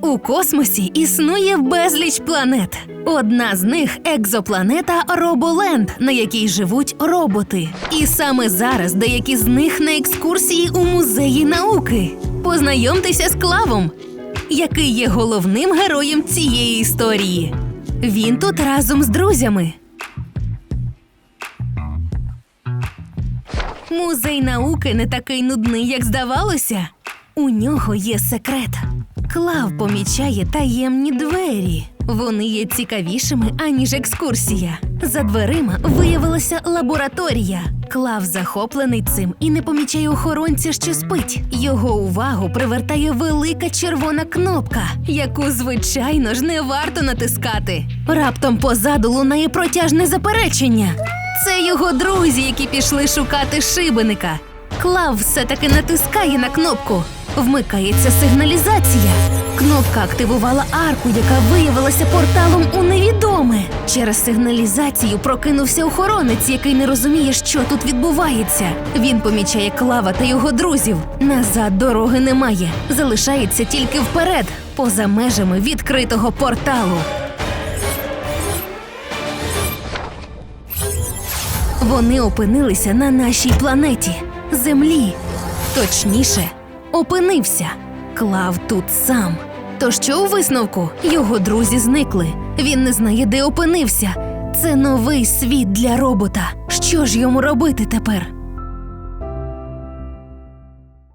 У космосі існує безліч планет. Одна з них екзопланета Роболенд, на якій живуть роботи. І саме зараз деякі з них на екскурсії у музеї науки. Познайомтеся з Клавом, який є головним героєм цієї історії. Він тут разом з друзями. Музей науки не такий нудний, як здавалося. У нього є секрет. Клав помічає таємні двері. Вони є цікавішими, аніж екскурсія. За дверима виявилася лабораторія. Клав захоплений цим і не помічає охоронця, що спить. Його увагу привертає велика червона кнопка, яку, звичайно ж, не варто натискати. Раптом позаду лунає протяжне заперечення. Це його друзі, які пішли шукати шибеника. Клав все-таки натискає на кнопку. Вмикається сигналізація. Кнопка активувала арку, яка виявилася порталом у невідоме. Через сигналізацію прокинувся охоронець, який не розуміє, що тут відбувається. Він помічає клава та його друзів. Назад дороги немає. Залишається тільки вперед, поза межами відкритого порталу. Вони опинилися на нашій планеті Землі. Точніше, опинився. Клав тут сам. То що у висновку? Його друзі зникли. Він не знає, де опинився. Це новий світ для робота. Що ж йому робити тепер?